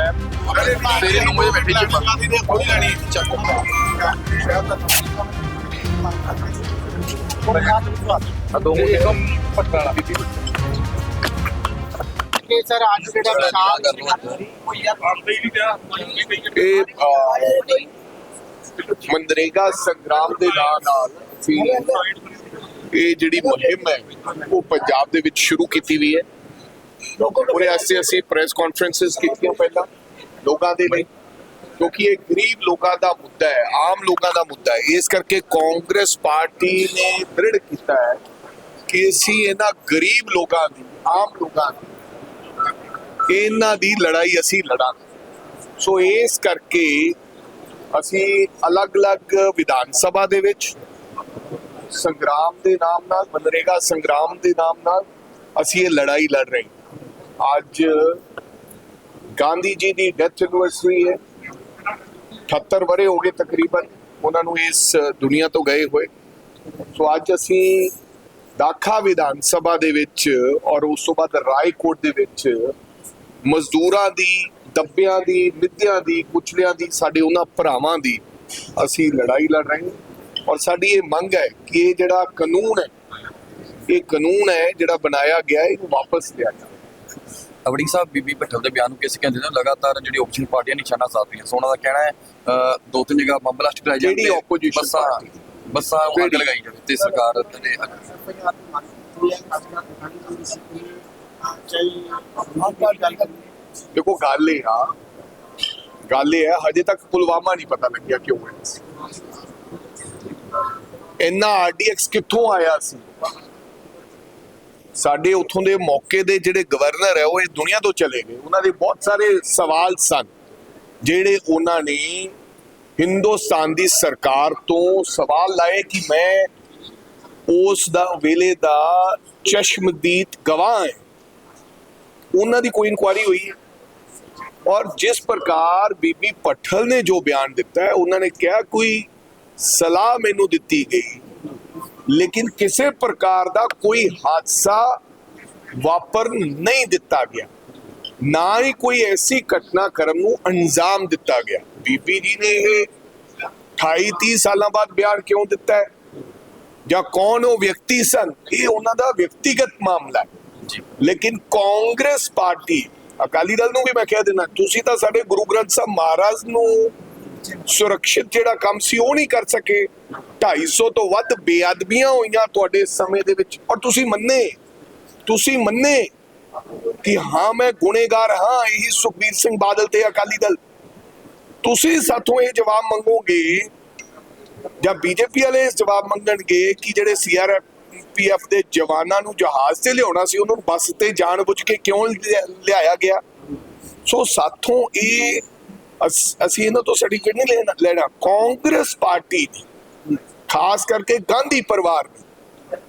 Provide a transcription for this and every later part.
ਮੈਂ ਸਵੇਰੇ 9 ਵਜੇ ਬੈਠੀ ਜੀ ਕੋਈ ਲੈਣੀ ਚੱਕ ਆ ਦੋ ਮੁੰਡੇ ਕੰਮ ਪਟਾਲਾ ਕਿ ਸਰ ਅੱਜ ਜਿਹੜਾ ਵਿਸ਼ਾਲ ਕੋਈ ਯਾਰ ਆਉਂਦੇ ਹੀ ਨਹੀਂ ਪਿਆ। ਇਹ ਅਹ, ਮਨਰੇਗਾ ਸੰਗਰਾਮ ਦੇ ਨਾਂ ਨਾਲ ਅਸੀਂ ਇਹ ਜਿਹੜੀ ਮੁਹਿੰਮ ਹੈ ਉਹ ਪੰਜਾਬ ਦੇ ਵਿੱਚ ਸ਼ੁਰੂ ਕੀਤੀ ਵੀ ਹੈ। ਉਹਦੇ ਵਾਸਤੇ ਅਸੀਂ ਪ੍ਰੈਸ ਕਾਨਫਰੰਸਸ ਕੀਤੀਆਂ ਪਹਿਲਾਂ ਲੋਕਾਂ ਦੇ ਲਈ ਕਿਉਂਕਿ ਇਹ ਗਰੀਬ ਲੋਕਾਂ ਦਾ ਮੁੱਦਾ ਹੈ ਆਮ ਲੋਕਾਂ ਦਾ ਮੁੱਦਾ ਹੈ। ਇਸ ਕਰਕੇ ਕਾਂਗਰਸ ਪਾਰਟੀ ਨੇ ਦ੍ਰਿੜ ਕੀਤਾ ਹੈ ਕਿ ਅਸੀਂ ਇਹਨਾਂ ਗਰੀਬ ਲੋਕਾਂ ਦੀ ਆਮ ਲੋਕਾਂ ਦੀ ਇਹਨਾਂ ਦੀ ਲੜਾਈ ਅਸੀਂ ਲੜਾਂਗੇ। ਸੋ ਇਸ ਕਰਕੇ ਅਸੀਂ ਅਲੱਗ-ਅਲੱਗ ਵਿਧਾਨ ਸਭਾ ਦੇ ਵਿੱਚ ਸੰਗਰਾਮ ਦੇ ਨਾਮ ਨਾਲ ਮਨਰੇਗਾ ਸੰਗਰਾਮ ਦੇ ਨਾਮ ਨਾਲ ਅਸੀਂ ਇਹ ਲੜਾਈ ਲੜ ਰਹੇ ਹਾਂ। ਅੱਜ ਗਾਂਧੀ ਜੀ ਦੀ ਡੈਥ ਐਨਵਰਸਰੀ ਹੈ। 78 ਵਰੇ ਹੋ ਗਏ ਤਕਰੀਬਨ ਉਹਨਾਂ ਨੂੰ ਇਸ ਦੁਨੀਆ ਤੋਂ ਗਏ ਹੋਏ। ਸੋ ਅੱਜ ਅਸੀਂ ਦਾਖਾ ਵਿਧਾਨ ਸਭਾ ਦੇ ਵਿੱਚ ਔਰ ਉਸ ਤੋਂ ਬਾਅਦ ਰਾਏਕੋਟ ਦੇ ਵਿੱਚ ਮਜ਼ਦੂਰਾਂ ਦੀ ਦੱਬਿਆਂ ਦੀ ਮਿੱਧਿਆਂ ਦੀ ਕੁਚਲਿਆਂ ਦੀ ਸਾਡੇ ਉਹਨਾਂ ਭਰਾਵਾਂ ਦੀ ਅਸੀਂ ਲੜਾਈ ਲੜ ਰਹੇ ਹਾਂ। ਔਰ ਸਾਡੀ ਇਹ ਮੰਗ ਹੈ ਕਿ ਇਹ ਜਿਹੜਾ ਕਾਨੂੰਨ ਹੈ ਇਹ ਕਾਨੂੰਨ ਹੈ ਜਿਹੜਾ ਬਣਾਇਆ ਗਿਆ ਹੈ, ਇਹਨੂੰ ਵਾਪਸ ਲਿਆ ਜਾਵੇ। ਅਵੜੀ ਸਾਹਿਬ ਬੀਬੀ ਭੱਠਲ ਦੇ ਬਿਆਨ ਨੂੰ ਕਿਸ ਕਹਿੰਦੇ ਨੇ? ਲਗਾਤਾਰ ਜਿਹੜੀ ਆਪੋਜੀਸ਼ਨ ਪਾਰਟੀਆਂ ਨਿਸ਼ਾਨਾ ਸਾਧ ਰਹੀਆਂ ਸੋ ਉਹਨਾਂ ਦਾ ਕਹਿਣਾ ਹੈ ਦੋ ਤਿੰਨ ਜਗ੍ਹਾ ਬੰਬ ਬਲਾਸਟ ਕਰਾਏ ਜਾਂਦੇ opposition ਬੱਸਾਂ party? ਬੱਸਾਂ ਉਹ ਅੱਗ? ਲਗਾਈ ਜਾਵੇ ਤੇ ਸਰਕਾਰ ਦੇ ਦੇਖੋ ਗੱਲ ਇਹ ਆ ਗੱਲ ਇਹ ਹੈ ਹਜੇ ਤੱਕ ਪੁਲਵਾਮਾ ਨਹੀਂ ਪਤਾ ਲੱਗਿਆ ਕਿਉਂ ਸੀ ਇੰਨਾ ਆਰਡੀਐਕਸ ਕਿੱਥੋਂ ਆਇਆ ਸੀ? ਸਾਡੇ ਉੱਥੋਂ ਦੇ ਮੌਕੇ ਦੇ ਜਿਹੜੇ ਗਵਰਨਰ ਹੈ, ਉਹ ਇਹ ਦੁਨੀਆ ਤੋਂ ਚਲੇ ਗਏ। ਉਹਨਾਂ ਦੇ ਬਹੁਤ ਸਾਰੇ ਸਵਾਲ ਸਨ, ਜਿਹੜੇ ਉਹਨਾਂ ਨੇ ਹਿੰਦੁਸਤਾਨ ਦੀ ਸਰਕਾਰ ਤੋਂ ਸਵਾਲ ਲਾਏ ਕਿ ਮੈਂ ਉਸ ਦਾ, ਵੇਲੇ ਦਾ ਚਸ਼ਮਦੀਦ ਗਵਾਹ ਹੈ। ਉਹਨਾਂ ਦੀ ਕੋਈ ਇਨਕੁਆਰੀ ਹੋਈ ਹੈ। ਔਰ ਜਿਸ ਪ੍ਰਕਾਰ ਬੀਬੀ ਪੱਠਲ ਨੇ ਜੋ ਬਿਆਨ ਦਿੱਤਾ ਹੈ, ਉਹਨਾਂ ਨੇ ਕਿਹਾ, ਕੋਈ ਸਲਾਹ ਮੈਨੂੰ ਦਿੱਤੀ ਗਈ ਲੇਕਿਨ ਕਿਸੇ ਪ੍ਰਕਾਰ ਦਾ ਕੋਈ ਹਾਦਸਾ ਵਾਪਰ ਨਹੀਂ ਦਿੱਤਾ ਗਿਆ। ਨਾ ਹੀ ਕੋਈ ਐਸੀ ਘਟਨਾਕ੍ਰਮ ਨੂੰ ਅੰਜਾਮ ਦਿੱਤਾ ਗਿਆ। ਬੀਬੀ ਜੀ ਨੇ ਇਹ 28 30 ਸਾਲਾਂ ਬਾਅਦ ਬਿਆਨ ਕਿਉਂ ਦਿੱਤਾ ਹੈ? ਜਾਂ ਕੌਣ ਉਹ ਵਿਅਕਤੀ ਸਨ? ਇਹ ਉਹਨਾਂ ਦਾ ਵਿਅਕਤੀਗਤ ਮਾਮਲਾ ਹੈ। ਲੇਕਿਨ ਕਾਂਗਰਸ ਪਾਰਟੀ, ਅਕਾਲੀ ਦਲ ਨੂੰ ਵੀ ਮੈਂ ਕਹਿ ਦਿੰਦਾ, ਤੁਸੀਂ ਤਾਂ ਸਾਡੇ ਗੁਰੂ ਗ੍ਰੰਥ ਸਾਹਿਬ ਮਹਾਰਾਜ ਨੂੰ ਸੁਰੱਖਿਅਤ ਜਿਹੜਾ ਕੰਮ ਸੀ, ਉਹ ਨਹੀਂ ਕਰ ਸਕੇ। 250 ਤੋਂ ਵੱਧ ਬੇਅਦਬੀਆਂ ਹੋਈਆਂ ਤੁਹਾਡੇ ਸਮੇਂ ਦੇ ਵਿੱਚ। ਔਰ ਤੁਸੀਂ ਮੰਨੇ ਤੁਸੀਂ ਮੰਨੇ ਕਿ ਹਾਂ, ਮੈਂ ਗੁਨੇਗਾਰ ਹਾਂ, ਇਹੀ ਸੁਖਬੀਰ ਸਿੰਘ ਬਾਦਲ ਤੇ ਅਕਾਲੀ ਦਲ। ਤੁਸੀਂ ਸਾਥੋਂ ਇਹ ਜਵਾਬ ਮੰਗੋਗੇ, ਜਾਂ ਬੀਜੇਪੀ ਵਾਲੇ ਇਸ ਜਵਾਬ ਮੰਗਣਗੇ ਕਿ ਜਿਹੜੇ ਸੀਆਰਪੀਐਫ ਦੇ ਜਵਾਨਾਂ ਨੂੰ ਜਹਾਜ਼ ਤੇ ਲਿਆਉਣਾ ਸੀ, ਉਹਨਾਂ ਨੂੰ ਬੱਸ ਤੇ ਜਾਣ ਬੁੱਝ ਕੇ ਕਿਉਂ ਲਿਆ- ਲਿਆਇਆ ਗਿਆ? ਸੋ ਸਾਥੋਂ ਇਹ ਅਸ- ਅਸੀਂ ਇਹਨਾਂ ਤੋਂ ਸਰਟੀਫਿਕੇਟ ਨਹੀਂ ਲੈਣਾ ਲੈਣਾ, ਕਾਂਗਰਸ ਪਾਰਟੀ ਨੇ ਖਾਸ ਕਰਕੇ ਗਾਂਧੀ ਪਰਿਵਾਰ ਨੇ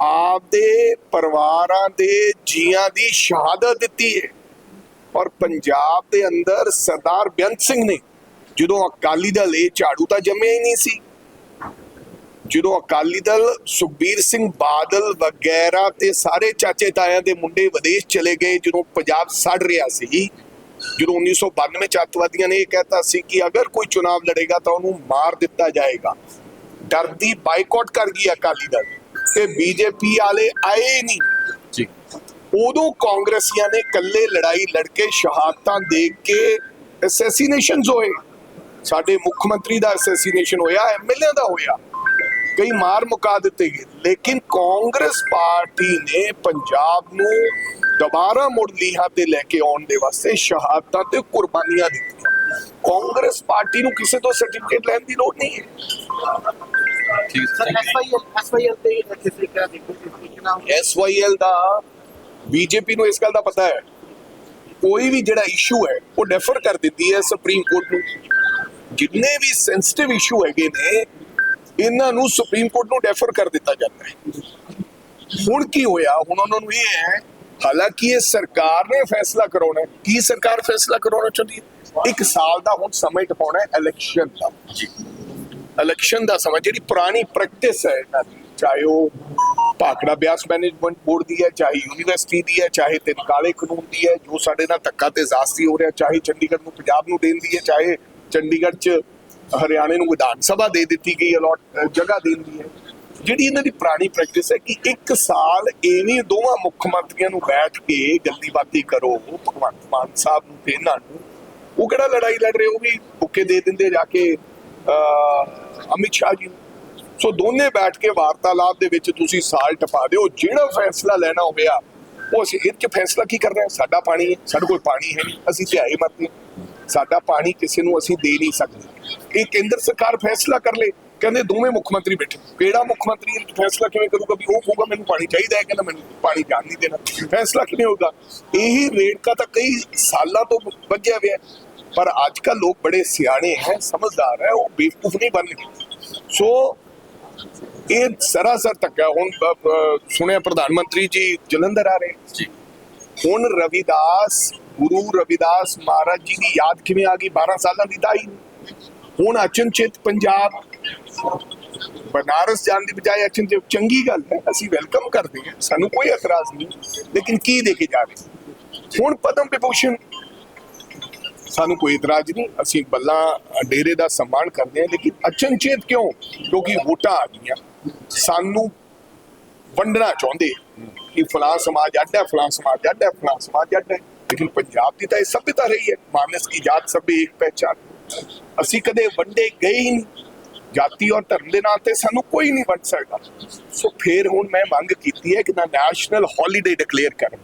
ਆਪਦੇ ਪਰਿਵਾਰਾਂ ਦੇ ਜੀਆਂ ਦੀ ਸ਼ਹਾਦਤ ਦਿੱਤੀ ਹੈ। ਔਰ ਪੰਜਾਬ ਦੇ ਅੰਦਰ ਸਰਦਾਰ ਬੇਅੰਤ ਸਿੰਘ ਨੇ, ਜਦੋਂ ਅਕਾਲੀ ਦਲ ਇਹ ਝਾੜੂ ਤਾਂ ਜੰਮਿਆ ਹੀ ਨਹੀਂ ਸੀ, ਜਦੋਂ ਅਕਾਲੀ ਦਲ ਸੁਖਬੀਰ ਸਿੰਘ ਬਾਦਲ ਵਗੈਰਾ ਤੇ ਸਾਰੇ ਚਾਚੇ ਤਾਇਆਂ ਦੇ ਮੁੰਡੇ ਵਿਦੇਸ਼ ਚਲੇ ਗਏ, ਜਦੋਂ ਪੰਜਾਬ ਸੜ ਰਿਹਾ ਸੀ ਜਦੋਂ 1992 ਚ ਅੱਤਵਾਦੀਆਂ ਨੇ ਇਹ ਕਹਿਤਾ ਸੀ ਕਿ ਅਗਰ ਕੋਈ ਚੁਣਾਵ ਲੜੇਗਾ ਤਾਂ ਉਹਨੂੰ ਮਾਰ ਦਿੱਤਾ ਜਾਏਗਾ। ਡਰਦੀ ਬਾਈਕਾਟ ਕਰ ਗਈ ਅਕਾਲੀ ਦਲ ਤੇ ਬੀਜੇਪੀ ਵਾਲੇ ਆਏ ਨਹੀਂ। ਜੀ। ਉਦੋਂ ਕਾਂਗਰਸੀਆਂ ਨੇ ਇਕੱਲੇ ਲੜਾਈ ਲੜ ਕੇ ਸ਼ਹਾਦਤਾਂ ਦੇ ਕੇ ਅਸੈਸੀਨੇਸ਼ਨਸ ਹੋਏ। ਸਾਡੇ ਮੁੱਖ ਮੰਤਰੀ ਦਾ ਅਸੈਸੀਨੇਸ਼ਨ ਹੋਇਆ ਐਮਐਲਏ ਦਾ ਹੋਇਆ। ਕਈ ਮਾਰ ਮੁਕਾ ਦਿੱਤੇ ਗਏ। ਲੇਕਿਨ ਕਾਂਗਰਸ ਪਾਰਟੀ ਨੇ ਪੰਜਾਬ ਨੂੰ ਦੁਬਾਰਾ ਮੁੜ ਲੀਹਾਂ ਤੇ ਲੈ ਕੇ ਆਉਣ ਦੇ ਵਾਸਤੇ ਸ਼ਹਾਦਤਾਂ ਤੇ ਕੁਰਬਾਨੀਆਂ ਦਿੱਤੀਆਂ। ਕਾਂਗਰਸ ਪਾਰਟੀ ਨੂੰ ਕਿਸੇ ਤੋਂ ਸਰਟੀਫਿਕੇਟ ਲੈਣ ਦੀ ਲੋੜ ਨਹੀਂ ਹੈ। ਠੀਕ ਸਰ ਹੈ ਐਸਵਾਈਐਲ ਐਸਵਾਈਐਲ ਤੇ ਕਿਸ ਤਰੀਕੇ ਨਾਲ ਦੇਖੋ ਕਿਸ ਤਰੀਕੇ ਨਾਲ ਐਸਵਾਈਐਲ ਦਾ ਬੀਜੇਪੀ ਨੂੰ ਇਸ ਗੱਲ ਦਾ ਪਤਾ ਹੈ। ਕੋਈ ਵੀ ਜਿਹੜਾ ਇਸ਼ੂ ਹੈ ਉਹ ਡੈਫਰ ਕਰ ਦਿੰਦੀ ਹੈ ਸੁਪਰੀਮ ਕੋਰਟ ਨੂੰ। ਜਿੰਨੇ ਵੀ ਸੈਂਸਿਟਿਵ ਇਸ਼ੂ ਹੈਗੇ ਨੇ ਇਹਨਾਂ ਨੂੰ ਸੁਪਰੀਮ ਕੋਰਟ ਨੂੰ ਡੈਫਰ ਕਰ ਦਿੱਤਾ ਜਾਂਦਾ ਹੈ। ਹੁਣ ਕੀ ਹੋਇਆ? ਹੁਣ ਉਹਨਾਂ ਨੂੰ ਇਹ ਹੈ ਹਾਲਾਂਕਿ ਇਹ ਸਰਕਾਰ ਨੇ ਫੈਸਲਾ ਕਰਾਉਣਾ ਹੈ। ਕੀ ਸਰਕਾਰ ਫੈਸਲਾ ਕਰਾਉਣਾ ਚਾਹੁੰਦੀ ਹੈ? ਇੱਕ ਸਾਲ ਦਾ ਹੁਣ ਸਮਾਂ ਟਪਾਉਣਾ ਹੈ ਇਲੈਕਸ਼ਨ ਦਾ। ਜੀ। ਇਲੈਕਸ਼ਨ ਦਾ ਸਮਾਂ ਜਿਹੜੀ ਪੁਰਾਣੀ ਪ੍ਰੈਕਟਿਸ ਹੈ ਇਹਨਾਂ ਦੀ ਚਾਹੇ ਉਹ ਭਾਖੜਾ ਬਿਆਸ ਮੈਨੇਜਮੈਂਟ ਬੋਰਡ ਦੀ ਹੈ ਚਾਹੇ ਯੂਨੀਵਰਸਿਟੀ ਦੀ ਹੈ ਚਾਹੇ ਤਿੰਨ ਕਾਲੇ ਕਾਨੂੰਨ ਦੀ ਹੈ ਜੋ ਸਾਡੇ ਨਾਲ ਧੱਕਾ ਤੇ ਜ਼ਾਸਤੀ ਹੋ ਰਿਹਾ ਚਾਹੇ ਚੰਡੀਗੜ੍ਹ ਨੂੰ ਪੰਜਾਬ ਨੂੰ ਦੇਣ ਦੀ ਹੈ ਚਾਹੇ ਚੰਡੀਗੜ੍ਹ 'ਚ ਹਰਿਆਣੇ ਨੂੰ ਵਿਧਾਨ ਸਭਾ ਦੇ ਦਿੱਤੀ ਗਈ ਅਲੋਟ ਜਗ੍ਹਾ ਦੇਣ ਦੀ ਹੈ। ਜਿਹੜੀ ਇਹਨਾਂ ਦੀ ਪੁਰਾਣੀ ਪ੍ਰੈਕਟਿਸ ਹੈ ਕਿ ਇੱਕ ਸਾਲ ਐਵੇਂ ਦੋਵਾਂ ਮੁੱਖ ਮੰਤਰੀਆਂ ਨੂੰ ਬੈਠ ਕੇ ਗੱਲੀਬਾਤੀ ਕਰੋ, ਭਗਵੰਤ ਮਾਨ ਸਾਹਿਬ ਨੂੰ ਤੇ ਇਹਨਾਂ ਨੂੰ। ਉਹ ਕਿਹੜਾ ਲੜਾਈ ਲੜ ਰਹੇ? ਉਹ ਵੀ ਬੁੱਕੇ ਦੇ ਦਿੰਦੇ ਜਾ ਕੇ ਅਮਿਤ ਸ਼ਾਹ ਜੀ ਨੂੰ। ਸੋ ਦੋਨੇ ਬੈਠ ਕੇ ਵਾਰਤਾਲਾਪ ਦੇ ਵਿੱਚ ਤੁਸੀਂ ਸਾਲ ਟਪਾ ਦਿਓ। ਜਿਹੜਾ ਫੈਸਲਾ ਲੈਣਾ ਹੋਇਆ, ਉਹ ਅਸੀਂ ਇਹ 'ਚ ਫੈਸਲਾ ਕੀ ਕਰ ਰਹੇ ਸਾਡਾ ਪਾਣੀ ਹੈ, ਸਾਡੇ ਕੋਲ ਪਾਣੀ ਹੈ ਨਹੀਂ, ਅਸੀਂ ਤੇ ਆਏ ਮਰਦੇ ਹਾਂ। ਸਾਡਾ ਪਾਣੀ ਕਿਸੇ ਨੂੰ ਅਸੀਂ ਦੇ ਨਹੀਂ ਸਕਦੇ। ਇਹ ਕੇਂਦਰ ਸਰਕਾਰ ਫੈਸਲਾ ਕਰ ਲੇ। ਕਹਿੰਦੇ ਦੋਵੇਂ ਮੁੱਖ ਮੰਤਰੀ ਬੈਠੇ। ਕਿਹੜਾ ਮੁੱਖ ਮੰਤਰੀ ਫੈਸਲਾ ਕਿਵੇਂ ਕਰੂਗਾ ਵੀ ਉਹ ਕਹੂਗਾ ਮੈਨੂੰ ਪਾਣੀ ਚਾਹੀਦਾ ਹੈ ਕਹਿੰਦਾ ਮੈਨੂੰ ਪਾਣੀ ਜਾਣ ਨਹੀਂ ਦੇਣਾ। ਫੈਸਲਾ ਕਿਵੇਂ ਹੋਊਗਾ? ਇਹੀ ਰੇੜਕਾ ਤਾਂ ਕਈ ਸਾਲਾਂ ਤੋਂ ਵੱਜਿਆ ਹੋਇਆ। ਪਰ ਅੱਜ ਕੱਲ ਲੋਕ ਬੜੇ ਸਿਆਣੇ ਹੈ ਸਮਝਦਾਰ ਹੈ ਉਹ ਬੇਵਕੂਫ ਨਹੀਂ ਬਣਨਗੇ ਸੋ ਇਹ ਸਰਾਸਰ ਤੱਕ ਹੈ। ਹੁਣ ਸੁਣਿਆ ਪ੍ਰਧਾਨ ਮੰਤਰੀ ਜੀ ਜਲੰਧਰ ਆ ਰਹੇ। ਜੀ। ਹੁਣ ਰਵਿਦਾਸ ਗੁਰੂ ਰਵਿਦਾਸ ਮਹਾਰਾਜ ਜੀ ਦੀ ਯਾਦ ਕਿਵੇਂ ਆ ਗਈ? 12 ਸਾਲਾਂ ਦੀ ਦਾਈ ਹੁਣ ਅਚਨਚੇਤ ਪੰਜਾਬ ਬਨਾਰਸ ਜਾਣ ਦੀ ਬਜਾਏ ਅਚਨਚੇਤ ਚੰਗੀ ਗੱਲ ਹੈ, ਅਸੀਂ ਵੈਲਕਮ ਕਰਦੇ ਹਾਂ, ਸਾਨੂੰ ਕੋਈ ਇਤਰਾਜ਼ ਨਹੀਂ, ਲੇਕਿਨ ਕੀ ਦੇ ਕੇ ਜਾ ਰਹੇ ਹੁਣ ਪਦਮ ਵਿਭੂਸ਼ਣ, ਸਾਨੂੰ ਕੋਈ ਇਤਰਾਜ਼ ਨਹੀਂ, ਅਸੀਂ ਬੱਲਾ ਡੇਰੇ ਦਾ ਸਨਮਾਨ ਕਰਦੇ ਹਾਂ, ਲੇਕਿਨ ਅਚਨਚੇਤ ਕਿਉਂ? ਕਿਉਂਕਿ ਵੋਟਾਂ ਆ ਗਈਆਂ, ਸਾਨੂੰ ਵੰਡਣਾ ਚਾਹੁੰਦੇ ਕਿ ਫਲਾਂ ਸਮਾਜ ਅੱਡ ਹੈ ਫਲਾਂ ਸਮਾਜ ਅੱਡ ਹੈ ਫਲਾਂ ਸਮਾਜ ਅੱਡ ਹੈ, ਲੇਕਿਨ ਪੰਜਾਬ ਦੀ ਤਾਂ ਇਹ ਸਭਿਅਤਾ ਰਹੀ ਹੈ, ਮਾਨਸ ਕੀ ਜਾਤ, ਸਭੇ ਇੱਕ ਪਹਿਚਾਨ। ਅਸੀਂ ਕਦੇ ਵੰਡੇ ਗਏ ਹੀ ਨਹੀਂ। ਜਾਤੀ ਔਰ ਧਰਮ ਦੇ ਨਾਂ ਤੇ ਸਾਨੂੰ ਕੋਈ ਨਹੀਂ ਵੰਡ ਸਕਦਾ। ਸੋ ਫਿਰ ਹੁਣ ਮੈਂ ਮੰਗ ਕੀਤੀ ਹੈ ਕਿ ਨਾ ਨੈਸ਼ਨਲ ਹੌਲੀਡੇ ਡਿਕਲੇਅਰ ਕਰਨ।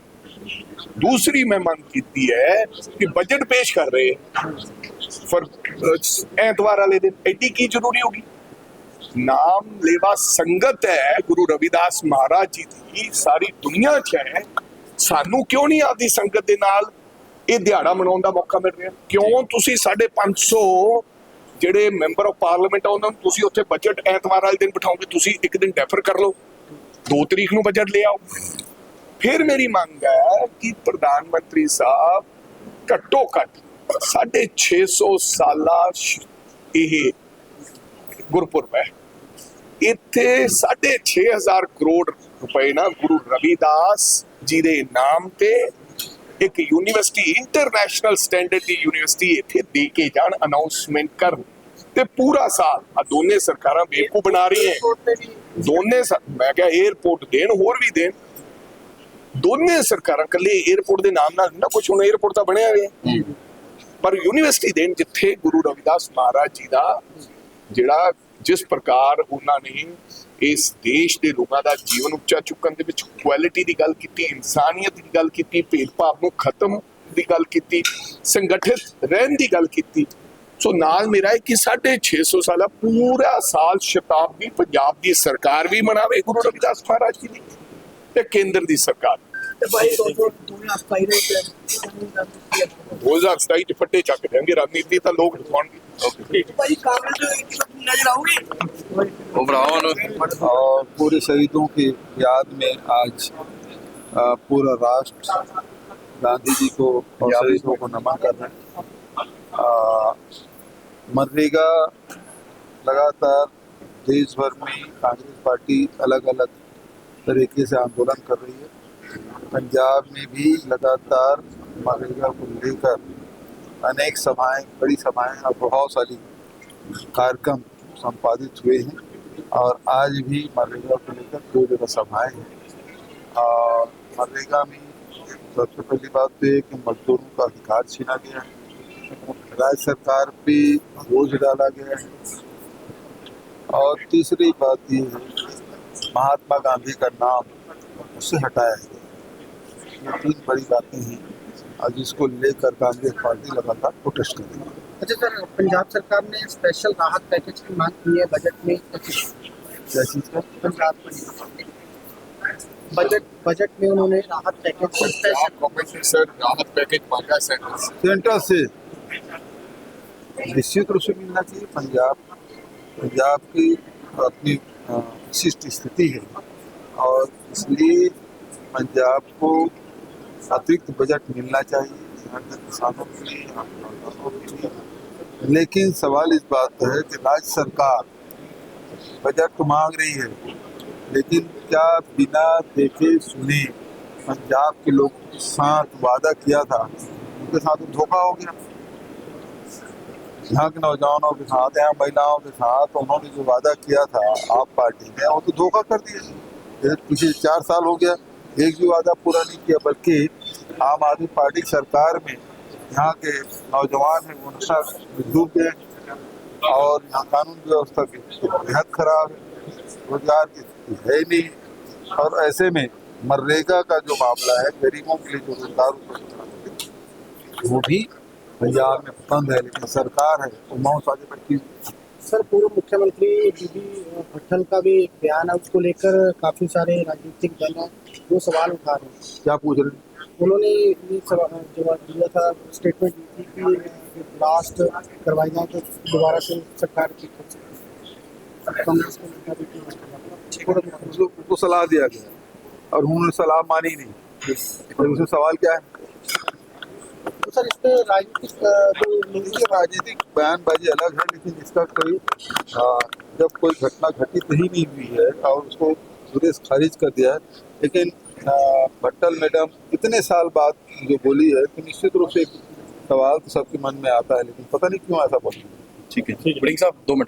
ਦੂਸਰੀ ਮੈਂ ਮੰਗ ਕੀਤੀ ਹੈ ਕਿ ਬਜਟ ਪੇਸ਼ ਕਰ ਰਹੇ ਫਰ ਐਤਵਾਰ ਵਾਲੇ ਦਿਨ ਐਡੀ ਕੀ ਜ਼ਰੂਰੀ ਹੋਗੀ ਨਾਮ ਲੇਵਾ ਸੰਗਤ ਹੈ, ਗੁਰੂ ਰਵਿਦਾਸ ਮਹਾਰਾਜ ਜੀ ਦੀ। ਸਾਰੀ ਦੁਨੀਆ 'ਚ ਹੈ। ਸਾਨੂੰ ਕਿਉਂ ਨਹੀਂ ਆਦੀ ਸੰਗਤ ਦੇ ਨਾਲ ਇਹ ਦਿਹਾੜਾ ਮਨਾਉਣ ਦਾ ਮੌਕਾ ਮਿਲ ਰਿਹਾ। ਕਿਉਂ? ਤੁਸੀਂ 550 ਜਿਹੜੇ ਮੈਂਬਰ ਆਫ ਪਾਰਲੀਮੈਂਟ ਆ ਉਹਨਾਂ ਨੂੰ ਤੁਸੀਂ ਉੱਥੇ ਬਜਟ ਐਤਵਾਰ ਵਾਲੇ ਦਿਨ ਬਿਠਾਓਗੇ ਤੁਸੀਂ ਇੱਕ ਦਿਨ ਡੈਫਰ ਕਰ ਲਓ। 2 ਤਰੀਕ ਨੂੰ ਬਜਟ ਲੈ ਆਓ। ਫਿਰ ਮੇਰੀ ਮੰਗ ਹੈ ਕਿ ਪ੍ਰਧਾਨ ਮੰਤਰੀ ਸਾਹਿਬ ਘੱਟੋ ਘੱਟ 650 ਸਾਲਾ ਇਹ ਗੁਰਪੁਰਬ ਹੈ। ਇੱਥੇ 6500 ਕਰੋੜ ਰੁਪਏ ਨਾ ਗੁਰੂ ਰਵਿਦਾਸ ਜੀ ਦੇ ਨਾਮ ਤੇ ਇੱਕ ਯੂਨੀਵਰਸਿਟੀ ਇੰਟਰਨੈਸ਼ਨਲ ਸਟੈਂਡਰਡ ਦੀ ਯੂਨੀਵਰਸਿਟੀ ਇੱਥੇ ਦੇ ਕੇ ਜਾਣ ਅਨਾਉਂਸਮੈਂਟ ਕਰਨ। ਤੇ ਪੂਰਾ ਸਾਲ ਆ ਦੋਨੇ ਸਰਕਾਰਾਂ ਬੇਵਕੂ ਬਣਾ ਰਹੀਆਂ ਦੋਨੇ ਮੈਂ ਕਿਹਾ 에어ਪੋਰਟ ਦੇਣ, ਹੋਰ ਵੀ ਦੇਣ। ਦੋਨੇ ਸਰਕਾਰਾਂ ਕੱਲੇ 에어ਪੋਰਟ ਦੇ ਨਾਮ ਨਾਲ ਨਾ ਕੁਝ ਹੁਣ 에어ਪੋਰਟ ਤਾਂ ਬਣਿਆ ਹੋਇਆ। ਪਰ ਯੂਨੀਵਰਸਿਟੀ ਦੇਣ ਜਿੱਥੇ ਗੁਰੂ ਰਵਿਦਾਸ ਮਹਾਰਾਜ ਜੀ ਦਾ ਜਿਹੜਾ ਜਿਸ ਪ੍ਰਕਾਰ ਉਹਨਾਂ ਨੇ ਇਸ ਦੇਸ਼ ਦੇ ਲੋਕਾਂ ਦਾ ਜੀਵਨ ਉੱਚਾ ਚੁੱਕਣ ਦੇ ਵਿੱਚ ਕੁਆਲਿਟੀ ਦੀ ਗੱਲ ਕੀਤੀ ਇਨਸਾਨੀਅਤ ਦੀ ਗੱਲ ਕੀਤੀ ਭੇਦਭਾਵ ਨੂੰ ਖਤਮ ਦੀ ਗੱਲ ਕੀਤੀ ਸੰਗਠਿਤ ਰਹਿਣ ਦੀ ਗੱਲ ਕੀਤੀ। ਸੋ ਨਾਲ ਮੇਰਾ ਹੈ ਕਿ 650 ਸਾਲਾ ਪੂਰਾ ਸਾਲ ਸ਼ਤਾਬਦੀ ਪੰਜਾਬ ਦੀ ਸਰਕਾਰ ਵੀ ਮਨਾਵੇ ਗੁਰੂ ਰਵਿਦਾਸ ਮਹਾਰਾਜ ਜੀ ਦੀ ਤੇ ਕੇਂਦਰ ਦੀ ਸਰਕਾਰ। ਰਹੇ ਤੇ 2027 ਚ ਫੱਟੇ ਚੱਕ ਦੇਣਗੇ ਰਾਜਨੀਤੀ ਤਾਂ ਲੋਕ ਦਿਖਾਉਣਗੇ। اور پورے شہیدوں کے یاد میں آج پورا راشٹر گاندھی جی کو اور شہیدوں کو نمن کر رہے ہیں منریگا لگاتار دیش بھر میں کانگریس پارٹی الگ الگ طریقے سے آندولن کر رہی ہے۔ پنجاب میں بھی لگاتار منریگا کو لے کر انیک سبھائیں، بڑی سبھائیں اور بہت ساری کارکم سمپادت ہوئے ہیں اور آج بھی مریگا کو لے کر دو جگہ سبھائیں ہیں۔ اور مریگا میں سب سے پہلی بات تو یہ کہ مزدوروں کا ادھکار چھینا گیا ہے۔ راج سرکار پہ بوجھ ڈالا گیا ہے۔ اور تیسری بات یہ ہے مہاتما گاندھی کا نام اسے ہٹایا گیا یہ تین بڑی باتیں ہیں۔ آج اس کو لے کر کانگریس پارٹی لگاتار پروٹیسٹ کر رہی ہے۔ اچھا سر پنجاب سرکار نے اسپیشل راحت پیکج کی مانگ کی ہے بجٹ میں۔ کیا چیز کا پنجاب بجٹ بجٹ میں انہوں نے راحت پیکج سر راحت پیکج مانگا سینٹر سے سینٹر سے نشچت روپ سے ملنا چاہیے۔ پنجاب پنجاب کی اپنی وششٹ استھتی ہے۔ اور اس لیے پنجاب کو اترکت بجٹ ملنا چاہیے، یہاں کے کسانوں کے لیے، یہاں کے نوجوانوں کے لیے۔ لیکن سوال اس بات کا ہے کہ راج سرکار بجٹ مانگ رہی ہے، لیکن کیا بنا دیکھے سنے پنجاب کے لوگوں ساتھ وعدہ کیا تھا؟ ان کے ساتھ دھوکا ہو گیا۔ یہاں کے نوجوانوں کے ساتھ، یہاں مہیلاؤں کے ساتھ انہوں نے جو وعدہ کیا تھا آپ پارٹی نے وہ تو دھوکا کر دیا۔ پچھلے چار سال ہو گیا، ایک بھی وعدہ پورا نہیں کیا، بلکہ عام آدمی پارٹی سرکار میں یہاں کے نوجوان ہیں، وہ ڈوب گئے اور یہاں قانون ویوستھا کی بےحد خراب ہے، روزگار کی ہے نہیں اور ایسے میں مرریگا کا جو معاملہ ہے، غریبوں کے لیے جو روزگار وہ بھی پنجاب میں پسند ہے، لیکن سرکار ہے وہ ماؤں ساجے پر چیز سر پورو مکھیہ منتری بی بی بھٹل کا بھی ایک بیان ہے اس کو لے کر کافی سارے راجنیتک دل ہیں وہ سوال اٹھا رہے ہیں۔ کیا پوچھ رہے ہیں؟ انہوں نے جواب دیا تھا اسٹیٹمنٹ دی تھی کہ بلاسٹ کروائی جائیں تو دوبارہ سے سرکار کی کو صلاح دیا گیا اور انہوں نے صلاح مانی نہیں۔ سوال کیا ہے؟ سر، اس پہ راجنیتک بیان بازی الگ ہے، لیکن اس کا کوئی جب کوئی گھٹنا گھٹت ہی نہیں ہوئی ہے اور اس کو پولیس خارج کر دیا ہے، لیکن بھٹل میڈم اتنے سال بعد جو بولی ہے، تو نشچت روپ سے سوال تو سب کے من میں آتا ہے، لیکن پتہ نہیں کیوں ایسا بول ٹھیک ہے۔ صاحب، دو منٹ۔